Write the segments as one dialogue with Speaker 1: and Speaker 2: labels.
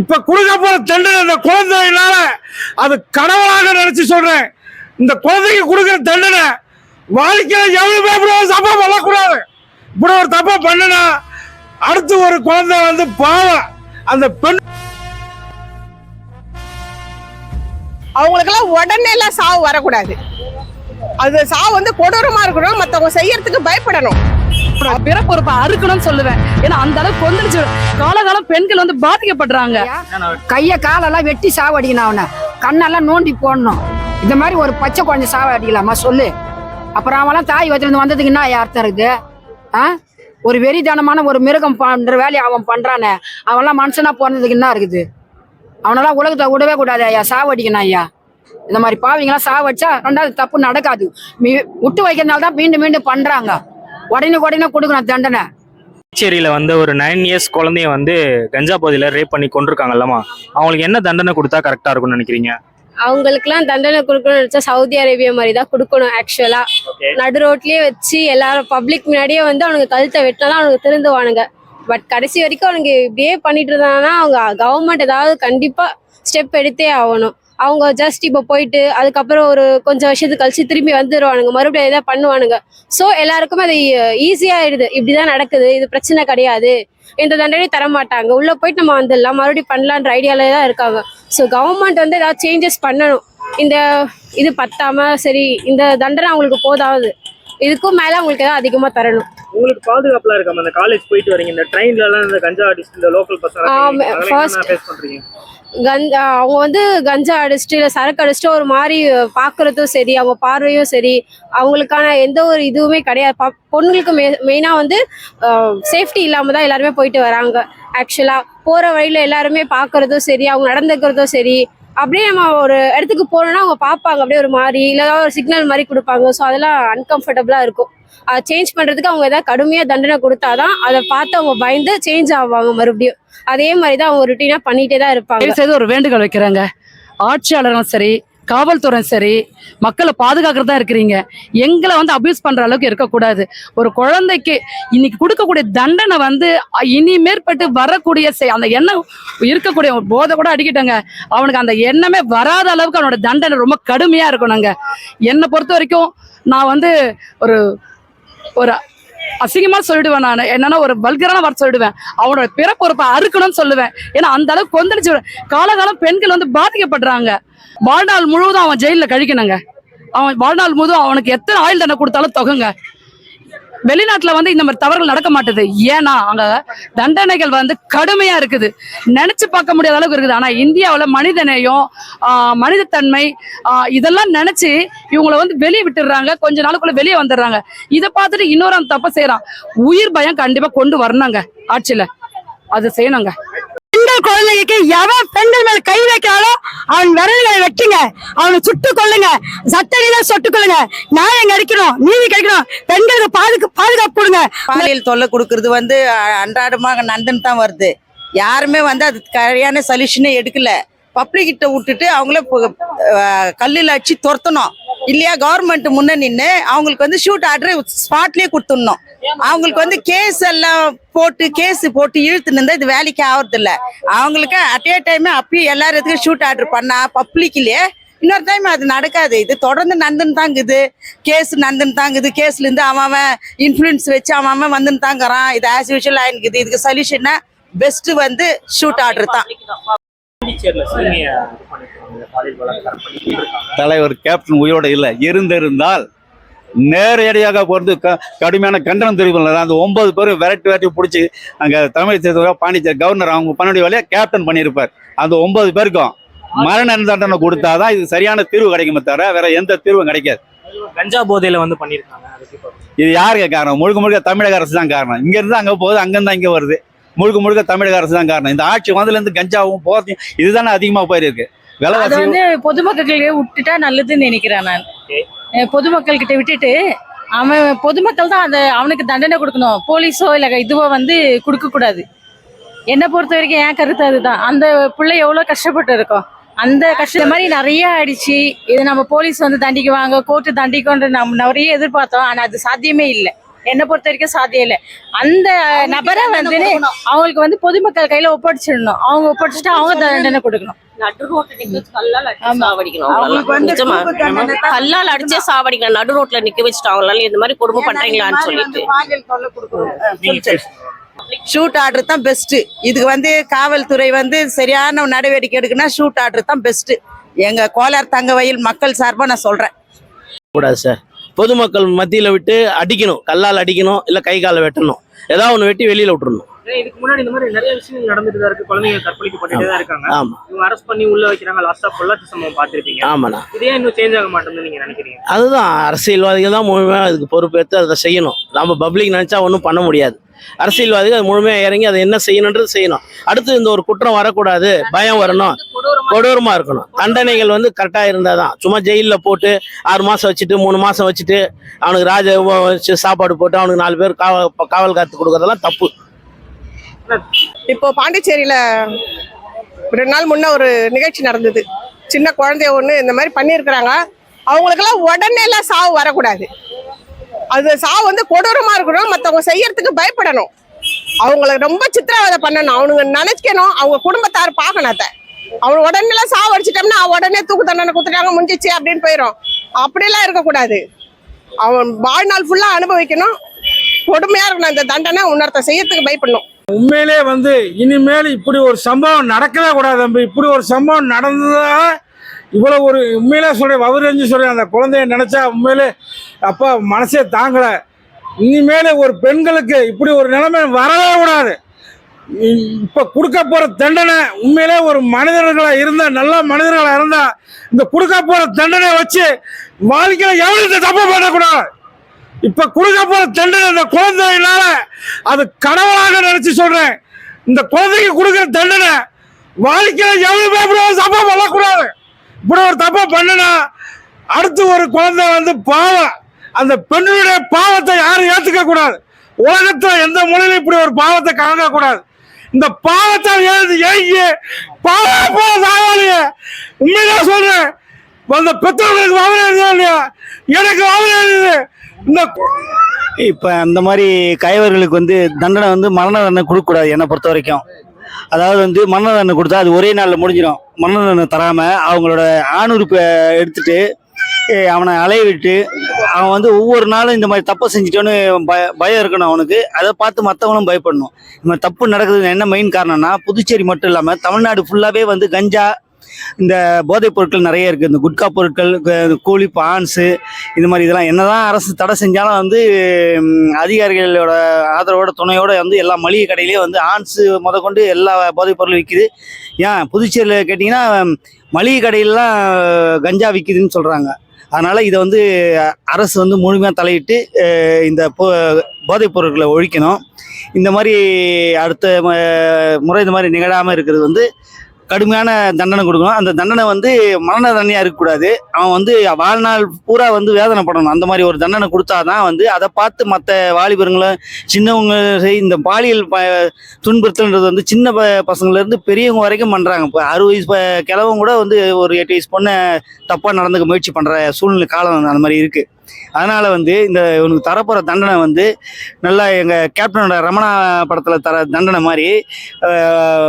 Speaker 1: இப்ப கொடுக்க போற தண்டனை இந்த குழந்தைனால அது கடவுளாக நினைச்சு சொல்றேன். இந்த குழந்தைக்கு கொடுக்குற தண்டனை வாழ்க்கையில எவ்வளவு பேர் தப்பா பண்ணக்கூடாது. இப்படி ஒரு தப்பா பண்ணுனா அடுத்து ஒரு குழந்தை வந்து பாவம். அந்த பெண்
Speaker 2: அவங்களுக்கெல்லாம் உடனே எல்லாம் சாவு வரக்கூடாது. அது சாவு வந்து கொடூரமா இருக்கணும் மற்றவங்க செய்யறதுக்கு பயப்படணும்.
Speaker 3: பிறப்பொறுப்பை அறுக்கணும்னு சொல்லுவேன். ஏன்னா அந்த அளவுக்கு கொந்தளிச்சு காலகாலம் பெண்கள் வந்து பாதிக்கப்படுறாங்க.
Speaker 4: கைய காலெல்லாம் வெட்டி சாவடிக்கணும் அவனை. கண்ணெல்லாம் நோண்டி போடணும். இந்த மாதிரி ஒரு பச்சை குழந்தை சாவடிக்கலாமா? சொல்லு. அப்புறம் அவன்லாம் தாய் வச்சிருந்து வந்ததுக்கு என்ன அர்த்தம் இருக்கு? ஆ? ஒரு வெறிதனமான ஒரு மிருகம் பண்ற வேலையை அவன் பண்றானே. அவன்லாம் மனுஷனா பிறந்ததுக்கு என்ன இருக்குது? அவனெல்லாம் உலகத்தை விடவே கூடாது ஐயா. சாவடிக்கணும் ஐயா. இந்த மாதிரி பாவிங்கெல்லாம் சாவடிச்சா ரெண்டாவது தப்பு நடக்காது. மீ- விட்டு வைக்கிறதுனால தான் மீண்டும் மீண்டும் பண்றாங்க. உடனே உடனே கொடுக்கணும் தண்டனை.
Speaker 5: புதுச்சேரியில வந்து ஒரு நைன் இயர்ஸ் குழந்தைய வந்து கஞ்சா போதையில ரேப் பண்ணி கொண்டிருக்காங்கல்லமா அவங்களுக்கு என்ன தண்டனை கொடுத்தா கரெக்டா இருக்கும்னு நினைக்கிறீங்க?
Speaker 6: அவங்களுக்குலாம் தண்டனை கொடுக்கணும்னு நினைச்சா சவுதி அரேபியா மாதிரி தான் கொடுக்கணும் ஆக்சுவலா நடு ரோட்லயே வச்சு எல்லாரும் பப்ளிக் முன்னாடியே வந்து அவனுக்கு கழுத்தை வெட்டினாதான் அவனுக்கு திருந்துவானுங்க. பட் கடைசி வரைக்கும் அவனுக்கு இப்படியே பண்ணிட்டு இருந்தாங்கன்னா அவங்க கவர்மெண்ட் ஏதாவது கண்டிப்பா ஸ்டெப் எடுத்தே ஆகணும். அவங்க ஜஸ்ட் இப்போ போயிட்டு அதுக்கப்புறம் ஒரு கொஞ்சம் வருஷத்துக்கு கழிச்சு திரும்பி வந்துடுவானுங்க மறுபடியும் எதாவது பண்ணுவானுங்க. ஸோ எல்லாருக்குமே அது ஈஸியாகிடுது இப்படி இப்படிதான் நடக்குது. இது பிரச்சனை கிடையாது. இந்த தண்டனையும் தர மாட்டாங்க உள்ள போயிட்டு நம்ம வந்துடலாம். மறுபடியும் பண்ணலான்ற ஐடியால தான் இருக்காங்க. ஸோ கவர்மெண்ட் வந்து ஏதாவது சேஞ்சஸ் பண்ணணும். இந்த இது பத்தாம சரி இந்த தண்டனை அவங்களுக்கு போதாவது இதுக்கும் மேலே அவங்களுக்கு ஏதாவது அதிகமாக தரணும்.
Speaker 5: உங்களுக்கு பாதுகாப்புலாம் இருக்காம இந்த காலேஜ் போயிட்டு வரீங்க இந்த ட்ரெயின்ல எல்லாம் இந்த கஞ்சா அடிச்சு இந்த லோக்கல் பசங்க ஃபேஸ் பண்றீங்க?
Speaker 6: கஞ்சா அவங்க வந்து கஞ்சா அடிச்சுட்டு இல்லை சரக்கு அடிச்சுட்டு ஒரு மாதிரி பார்க்கறதும் சரி அவங்க பார்வையும் சரி அவங்களுக்கான எந்த ஒரு இதுவுமே கிடையாது. ப- பொண்ணுங்களுக்கு மெ மெயினாக வந்து சேஃப்டி இல்லாமல் தான் எல்லாருமே போயிட்டு வராங்க. ஆக்சுவலாக போகிற வழியில் எல்லாருமே பார்க்கறதும் சரி அவங்க நடந்துக்கிறதும் சரி அப்படியே நம்ம ஒரு இடத்துக்கு போனோம்னா அவங்க பார்ப்பாங்க அப்படியே ஒரு மாதிரி இல்லை ஒரு சிக்னல் மாதிரி கொடுப்பாங்க. ஸோ அதெல்லாம் அன்கம்ஃபர்டபுளாக இருக்கும். சேஞ்ச் பண்ணுறதுக்கு அவங்க ஏதாவது கடுமையாக தண்டனை கொடுத்தாதான் அதை பார்த்து அவங்க பயந்து சேஞ்ச் ஆவாங்க மறுபடியும். அதே மாதிரி தான் அவங்க ருட்டீனாக பண்ணிகிட்டே தான் இருப்பாங்க.
Speaker 3: தயவு ஒரு வேண்டுகோள் வைக்கிறாங்க. ஆட்சியாளரும் சரி காவல்துறையும் சரி மக்களை பாதுகாக்கிறதா இருக்கிறீங்க. எங்களை வந்து அபியூஸ் பண்ற அளவுக்கு இருக்கக்கூடாது. ஒரு குழந்தைக்கு இன்னைக்கு கொடுக்கக்கூடிய தண்டனை வந்து இனிமேற்பட்டு இனி மேற்பட்டு வரக்கூடிய அந்த எண்ணம் இருக்கக்கூடிய போதை கூட அடிக்கிட்டாங்க. அவனுக்கு அந்த எண்ணமே வராத அளவுக்கு அவனோட தண்டனை ரொம்ப கடுமையா இருக்கணுங்க. என்னை பொறுத்த வரைக்கும் நான் வந்து ஒரு ஒரு அசிங்கமா சொல்லிடுவேன் நான். என்னன்னா ஒரு வல்கரான வார்த்தை சொல்லிடுவேன். அவனோட பிறப்பொறுப்பை அறுக்கணும்னு சொல்லுவேன். ஏன்னா அந்த அளவுக்கு கொந்தளிச்சு காலகாலம் பெண்கள் வந்து பாதிக்கப்படுறாங்க. வாழ்நாள் முழுவதும் அவன் ஜெயிலில் கழிக்கணுங்க. அவன் வாழ்நாள் முழுவதும் அவனுக்கு எத்தனை ஆயுள் தண்டனை கொடுத்தாலும் தொகுங்க. வெளிநாட்டுல வந்து இந்த மாதிரி தவறுகள் நடக்க மாட்டுது. ஏன்னா அங்க தண்டனைகள் வந்து கடுமையா இருக்குது. நினைச்சு பார்க்க முடியாத அளவுக்கு இருக்குது. ஆனா இந்தியாவில் மனிதநேயம் மனிதத்தன்மை இதெல்லாம் நினைச்சு இவங்களை வந்து வெளியே விட்டுடுறாங்க. கொஞ்ச நாளுக்குள்ள வெளியே வந்துடுறாங்க. இதை பார்த்துட்டு இன்னொரு அந்த தப்ப செய்யறான் உயிர் பயம் கண்டிப்பா கொண்டு வரணுங்க. ஆட்சியில. அது செய்யணுங்க.
Speaker 4: குழந்தைக்கு எவன் பெண்கள் மேல கை வைக்கிறானோ அவன் விரல்களை வெட்டுங்க. அவனை சுட்டு கொள்ளுங்க சட்டடியில சுட்டு கொள்ளுங்க நியாயம் கிடைக்கணும். நீதி கிடைக்கணும். பெண்களுக்கு பாதுகா பாதுகாப்பு கொடுங்க.
Speaker 7: பாலியல் தொல்லை கொடுக்கறது வந்து அன்றாடமாக நடந்துன்னு தான் வருது. யாருமே வந்து அது சரியான சொல்யூஷனே எடுக்கல. பப்ளிக் கிட்ட விட்டுட்டு அவங்கள கல்லில் அடிச்சு துரத்தணும். இல்லையா? கவர்மெண்ட் முன்ன நின்று அவங்களுக்கு வந்து ஷூட் ஆர்டர் ஸ்பாட்லேயே கொடுத்துடணும். அவங்களுக்கு வந்து கேஸ் எல்லாம் போட்டு கேஸ் போட்டு இழுத்துன்னு இருந்தா இது வேலைக்கு ஆகுறது இல்ல அவங்களுக்கு அட் ஏ டைம் அப்பயும் எல்லாத்துக்கும் ஷூட் ஆர்டர் பண்ணா பப்ளிக்லயே இன்னொரு டைம் அது நடக்காது. இது தொடர்ந்து நடந்துன்னு தாங்குது. கேஸ் நடந்துன்னு தாங்குது. கேஸ்ல இருந்து அவன் அவன் இன்ஃபுளுன்ஸ் வச்சு அவன் அவன் வந்துன்னு தாங்குறான். இது ஆஸ் யூஷுவல் ஆயிருக்குது இதுக்கு சொல்யூஷன்னா பெஸ்ட் வந்து ஷூட் ஆர்டர் தான்.
Speaker 8: தலைவர் கேப்டன் உயிரோட இல்லை. இருந்திருந்தால் நேரடியாக பொறுத்து க கடுமையான கண்டனம் தெரிவிக்கல அந்த ஒன்பது பேரும் விரட்டி விரட்டி பிடிச்சி அங்கே தமிழக பாண்டிச்சேரி கவர்னர் அவங்க பண்ணக்கூடிய வேலையை கேப்டன் பண்ணியிருப்பார். அந்த ஒன்பது பேருக்கும் மரண தண்டனை கொடுத்தாதான் இது சரியான தீர்வு கிடைக்குமே தவிர வேற எந்த தீர்வும் கிடைக்காது.
Speaker 5: கஞ்சா போதையில வந்து இப்போ
Speaker 8: இது யாருக்கு காரணம்? முழுக்க முழுக்க தமிழக அரசு தான் காரணம். இங்க இருந்து அங்க போகுது அங்கிருந்து இங்க வருது. முழுக்க முழுக்க தமிழக அரசு தான் காரணம். இந்த ஆட்சி வந்ததுல இருந்து கஞ்சாவும் போதையும் இதுதானே அதிகமா போயிருக்கு. விலைவாசி
Speaker 9: வந்து பொதுமக்களுக்கு விட்டுட்டா நல்லதுன்னு நினைக்கிறேன் நான். பொதுமக்கள்கிட்ட பொதுமக்கள் கிட்ட விட்டுட்டு அவன் பொதுமக்கள் தான் அந்த அவனுக்கு தண்டனை கொடுக்கணும். போலீஸோ இல்லை இதுவோ வந்து கொடுக்கக்கூடாது என்னை பொறுத்த வரைக்கும் என் கருத்து அதுதான். அந்த பிள்ளை எவ்வளோ கஷ்டப்பட்டு இருக்கோம். அந்த கஷ்டம் மாதிரி நிறைய ஆயிடுச்சு. இது நம்ம போலீஸ் வந்து தண்டிக்குவாங்க கோர்ட்டு தண்டிக்கோன்ற நம்ம நிறைய எதிர்பார்த்தோம். ஆனால் அது சாத்தியமே இல்லை. என்னை பொறுத்த வரைக்கும் சாத்தியம் இல்லை. அந்த நபரை வந்து அவங்களுக்கு வந்து பொதுமக்கள் கையில ஒப்படைச்சிடணும். அவங்க ஒப்படைச்சிட்டு அவங்க தண்டனை கொடுக்கணும்.
Speaker 10: நடு ரோட்ல நிக்க கல்லால். சாவடிக்கணும். கல்லால் அடிச்சே சாவடிக்கணும். நடு ரோட்ல நிக்க வச்சுட்டு அவங்களால இந்த மாதிரி கொடுமை பண்றீங்களான்னு சொல்லிட்டு.
Speaker 7: ஷூட் ஆர்டர் தான் பெஸ்ட் இதுக்கு வந்து காவல்துறை வந்து சரியான நடவடிக்கை எடுக்குன்னா ஷூட் ஆர்டர் தான் பெஸ்ட் எங்க கோலார் தங்க வயல் மக்கள் சார்பா நான் சொல்றேன்.
Speaker 11: கூடாது சார். பொதுமக்கள் மத்தியில விட்டு அடிக்கணும் கல்லால் அடிக்கணும் இல்ல கை காலை வெட்டணும். ஏதாவது ஒன்று வெட்டி வெளியில விட்டுறணும்.
Speaker 5: இதுக்கு முன்னாடி இந்த மாதிரி நிறைய விஷயங்கள் நடந்துட்டு தான் இருக்கு. குழந்தைங்க கற்பழிக்கப்பட்டுட்டே தான் இருக்காங்க.
Speaker 11: ஆமா.
Speaker 5: இவங்க அரெஸ்ட் பண்ணி உள்ள வைக்கிறாங்க. லாஸ்டா பொள்ளாச்சி சம்பவம் பார்த்திருப்பீங்க.
Speaker 11: ஆமாண்ணா.
Speaker 5: இதே இன்னும் சேஞ்ச் ஆக மாட்டேங்குது நீங்க நினைக்கிறீங்க?
Speaker 11: அதுதான் அரசியல்வாதிகள் தான் முழுமையாக அதுக்கு பொறுப்பேற்று அதை செய்யணும். நம்ம பப்ளிக் நினைச்சா ஒன்றும் பண்ண முடியாது. அரசியல்வாதிகள் அது முழுமையாக இறங்கி அதை என்ன செய்யணுன்றது செய்யணும். அடுத்து இந்த ஒரு குற்றம் வரக்கூடாது. பயம் வரணும். கொடூரமா இருக்கணும். தண்டனைகள் வந்து கரெக்டா இருந்தாதான். சும்மா ஜெயில போட்டு ஆறு மாசம் வச்சுட்டு மூணு மாசம் வச்சுட்டு அவனுக்கு ராஜ வச்சு சாப்பாடு போட்டு அவனுக்கு நாலு பேர் காவல் காவல் காத்து கொடுக்கறதெல்லாம் தப்பு.
Speaker 2: இப்போ பாண்டிச்சேரியில ரெண்டு நாள் முன்ன ஒரு நிகழ்ச்சி நடந்தது. சின்ன குழந்தைய ஒண்ணு இந்த மாதிரி பண்ணியிருக்கிறாங்க. அவங்களுக்கெல்லாம் உடனே எல்லாம் சாவு வரக்கூடாது. அது சாவு வந்து கொடூரமா இருக்கணும். மற்றவங்க செய்யறதுக்கு பயப்படணும். அவங்கள ரொம்ப சித்திரவதை பண்ணணும். அவனுங்க நினைக்கணும். அவங்க குடும்பத்தார் பார்க்கணும் அதை. அவன் உடனே எல்லாம் சாவு உடனே தூக்கு தண்டனை கொடுத்துட்டாங்க முடிஞ்சிச்சு அப்படின்னு போயிடும் அப்படியெல்லாம் இருக்கக்கூடாது. அவன் வாழ்நாள் ஃபுல்லாக அனுபவிக்கணும். கொடுமையா இருக்கணும் அந்த தண்டனை உன்னொருத்த செய்யறதுக்கு பயப்படணும்.
Speaker 1: உண்மையிலே வந்து இனிமேல் இப்படி ஒரு சம்பவம் நடக்கவே கூடாது தம்பி. இப்படி ஒரு சம்பவம் நடந்ததா இவ்வளோ ஒரு உண்மையிலே சொல்கிறேன் வவரஞ்சு சொல்றேன் அந்த குழந்தைய நினச்சா உண்மையிலே அப்பா மனசே தாங்கலை. இனிமேல் ஒரு பெண்களுக்கு இப்படி ஒரு நிலைமை வரவே கூடாது. இப்ப கொடுக்க போற தண்டனை உண்மையிலே ஒரு மனிதர்களா இருந்தா நல்ல மனிதர்களா இருந்தா இந்த கொடுக்க போற தண்டனை வச்சு வாழ்க்கையில எவ்வளவு இந்த தப்பு பண்ணக்கூடாது. இப்ப கொடுக்க போற தண்டனை இந்த குழந்தைனால அது கடவுளாக நினைச்சு சொல்றேன். இந்த குழந்தைக்கு கொடுக்குற தண்டனை வாழ்க்கையில எவ்வளவு பேர் தப்பா பண்ணக்கூடாது. இப்படி ஒரு தப்பா பண்ணுனா அடுத்து ஒரு குழந்தை வந்து பாவம். அந்த பெண்ணுடைய பாவத்தை யாரும் ஏத்துக்க கூடாது உலகத்துல எந்த மொழியிலும் இப்படி ஒரு பாவத்தை கலங்க கூடாது இந்த பாவத்தை எழுதி ஏங்கி பாவம் போல சாவாளிய உண்மையிலே சொல்றேன். அந்த பெற்றோர்களுக்கு அவன் எழுதியா இல்லையா? எனக்கு அவன் எழுதுது இந்த
Speaker 12: இப்போ அந்த மாதிரி கைவர்களுக்கு வந்து தண்டனை வந்து மரண தண்டனை கொடுக்கக்கூடாது என்னை பொறுத்த வரைக்கும். அதாவது வந்து மரண தண்டனை கொடுத்தா அது ஒரே நாளில் முடிஞ்சிடும் மரண தண்டனை தராமல் அவங்களோட ஆணுறுப்பை எடுத்துட்டு அவனை அலைய விட்டு அவன் வந்து ஒவ்வொரு நாளும் இந்த மாதிரி தப்பை செஞ்சுட்டோன்னு பய பயம் இருக்கணும் அவனுக்கு. அதை பார்த்து மற்றவங்களும் பயப்படணும். இந்த மாதிரி தப்பு நடக்குது என்ன மெயின் காரணம்னா புதுச்சேரி மட்டும் இல்லாமல் தமிழ்நாடு ஃபுல்லாகவே வந்து கஞ்சா இந்த போதைப் பொருட்கள் நிறைய இருக்குது இந்த குட்கா பொருட்கள் கூலி பான்ஸு இந்த மாதிரி இதெல்லாம் என்னதான் அரசு தடை செஞ்சாலும் வந்து அதிகாரிகளோட ஆதரவோட துணையோட வந்து எல்லா மளிகை கடையிலையும் வந்து ஆன்ஸு முதற்கொண்டு எல்லா போதைப் பொருளும் விற்கிது ஏன் புதுச்சேரியில் கேட்டிங்கன்னா மளிகை கடையிலலாம் கஞ்சா விற்கிதுன்னு சொல்கிறாங்க அதனால் இதை வந்து அரசு வந்து முழுமையாக தலையிட்டு இந்த போ போதைப் பொருட்களை ஒழிக்கணும். இந்த மாதிரி அடுத்த ம- முறை இந்த மாதிரி நிகழாமல் இருக்கிறது வந்து கடுமையான தண்டனை கொடுக்கணும். அந்த தண்டனை வந்து மரண தண்டனையாக இருக்கக்கூடாது. அவன் வந்து வாழ்நாள் பூரா வந்து வேதனைப்படணும் அந்த மாதிரி ஒரு தண்டனை கொடுத்தாதான் வந்து அதை பார்த்து மற்ற வாலிபர்களும் சின்னவங்க செய்- இந்த பாலியல் ப துன்புறுத்தல்ன்றது வந்து சின்ன ப பசங்கள்லேருந்து பெரியவங்க வரைக்கும் பண்ணுறாங்க இப்போ அறுபது வயசு கிழவங்க கூட வந்து ஒரு எட்டு வயசு பொண்ணை தப்பாக நடந்துக்க முயற்சி பண்ணுற சூழ்நிலை காலம் அந்த மாதிரி இருக்குது அதனால் வந்து இந்த இவனுக்கு தரப்போகிற தண்டனை வந்து நல்லா எங்கள் கேப்டனோட ரமணா படத்தில் தர தண்டனை மாதிரி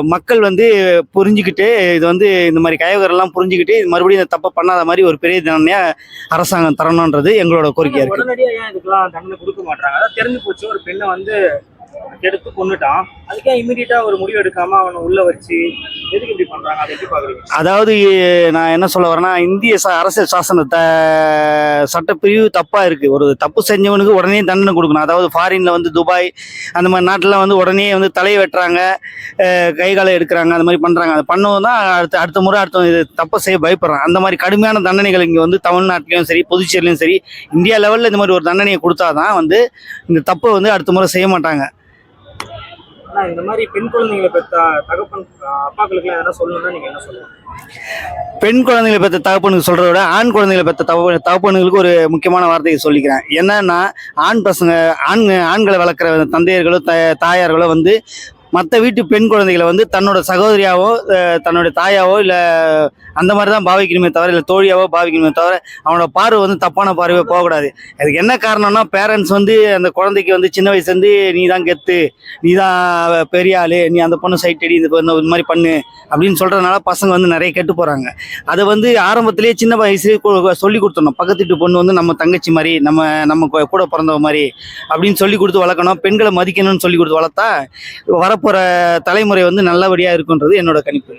Speaker 12: மக்கள் வந்து புரிஞ்சுக்கிட்டு இது வந்து இந்த மாதிரி கைவகரெல்லாம் புரிஞ்சுக்கிட்டு இது மறுபடியும் இந்த தப்பை பண்ணாத மாதிரி ஒரு பெரிய தண்டனையாக அரசாங்கம் தரணுன்றது எங்களோட கோரிக்கையாக
Speaker 5: இருக்குது ஏன் இதுக்கெல்லாம் தண்டனை கொடுக்க மாட்டாங்க அதாவது தெரிஞ்சு போச்சு ஒரு பெண்ணை வந்து எடுத்து கொண்டுட்டான் அதுக்கே இமீடியட்டா ஒரு முடிவு எடுக்காம அவனை உள்ள வச்சு எதுக்கு இப்படி பண்றாங்க? அதை எப்படி பாக்குறீங்க?
Speaker 12: அதாவது நான் என்ன சொல்ல வரேன்னா இந்திய ச அரசியல் சாசனத்தை சட்டப்பிரிவு தப்பா இருக்கு. ஒரு தப்பு செஞ்சவனுக்கு உடனே தண்டனை கொடுக்கணும். அதாவது ஃபாரின்ல வந்து துபாய் அந்த மாதிரி நாட்டில் வந்து உடனே வந்து தலையை வெட்டுறாங்க கை காலை எடுக்கிறாங்க அந்த மாதிரி பண்றாங்க. அதை பண்ணவும் தான் அடுத்த அடுத்த முறை அடுத்த இது தப்பை செய்ய பயப்படுறான் அந்த மாதிரி கடுமையான தண்டனைகள் இங்கே வந்து தமிழ்நாட்டிலையும் சரி புதுச்சேரியிலையும் சரி இந்தியா லெவலில் இந்த மாதிரி ஒரு தண்டனையை கொடுத்தாதான் வந்து இந்த தப்பை வந்து அடுத்த முறை செய்ய மாட்டாங்க.
Speaker 5: ஆனா இந்த மாதிரி பெண் குழந்தைங்களை பெற்ற தகப்பன் அப்பாக்களுக்கு எல்லாம் சொல்லணும்னா நீங்க என்ன சொல்லுங்க
Speaker 12: பெண் குழந்தைகளை பெற்ற தகப்பனுக்கு சொல்றத விட ஆண் குழந்தைங்களை பெற்ற தகப்ப தகப்பனுங்களுக்கு ஒரு முக்கியமான வார்த்தையை சொல்லிக்கிறேன். என்னன்னா ஆண் பசங்க ஆண் ஆண்களை வளர்க்குற தந்தையர்களோ த தாயார்களோ வந்து மற்ற வீட்டு பெண் குழந்தைகளை வந்து தன்னோட சகோதரியாவோ தன்னுடைய தன்னோட தாயாவோ இல்லை அந்த மாதிரி தான் பாவிக்கணுமே தவிர இல்லை தோழியாவோ பாவிக்கணுமே தவிர அவனோட பார்வை வந்து தப்பான பார்வை போகக்கூடாது. அதுக்கு என்ன காரணம்னா பேரண்ட்ஸ் வந்து அந்த குழந்தைக்கு வந்து சின்ன வயசுலேருந்து நீ தான் கெத்து நீ தான் பெரிய ஆளு நீ அந்த பொண்ணு சைட் அடி இந்த இந்த மாதிரி பண்ணு அப்படின்னு சொல்கிறதுனால பசங்க வந்து நிறைய கெட்டு போகிறாங்க அதை வந்து ஆரம்பத்திலேயே சின்ன வயசு சொல்லி கொடுத்தணும் பக்கத்து வீட்டு பொண்ணு வந்து நம்ம தங்கச்சி மாதிரி நம்ம நம்ம கூட- கூட பிறந்தவ மாதிரி அப்படின்னு சொல்லி கொடுத்து வளர்க்கணும். பெண்களை மதிக்கணும்னு சொல்லி கொடுத்து வளர்த்தா வர வரப்போகிற தலைமுறை வந்து நல்லபடியாக இருக்குன்றது என்னோட கணிப்பு.